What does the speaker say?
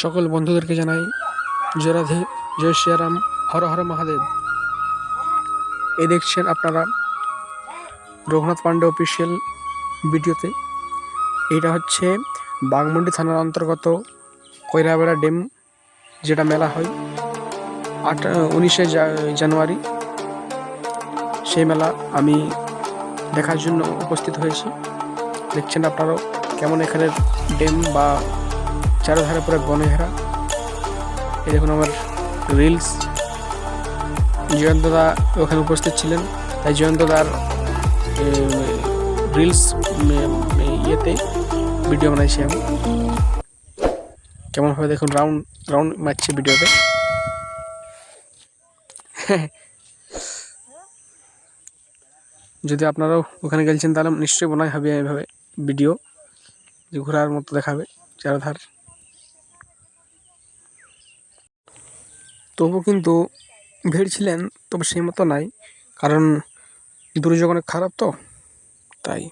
সকল বন্ধুদেরকে জানাই জয় রাধে, জয় শ্রীরাম হর হর মহাদেব। এই দেখছেন আপনারা রঘুনাথ পান্ডে অফিসিয়াল ভিডিওতে। এটা হচ্ছে বাগমুন্ডি থানার অন্তর্গত কয়রাবেড়া ড্যাম যেটা মেলা হয় আট, উনিশে জানুয়ারি। সেই মেলা আমি দেখার জন্য উপস্থিত হয়েছি। দেখছেন আপনারাও কেমন এখানের ড্যাম বা চারধারে পুরো বনে ঘেরা এই দেখুন আমার রিলস জয়ন্ত দা ওখানে উপস্থিত ছিলেন। তাই জয়ন্ত দার রিলস ইয়েতে ভিডিও বানাইছি আমি। কেমন হবে দেখুন রাউন্ড রাউন্ড মারছে ভিডিওতে যদি আপনারাও ওখানে গেছেন তাহলে নিশ্চয়ই মনে হবে এইভাবে ভিডিও যে ঘোরার মতো দেখাবে চারধার। তবু কিন্তু ভিড় ছিলেন তবে সেই মতো নাই। কারণ দুর্যোগ অনেক খারাপ তো তাই।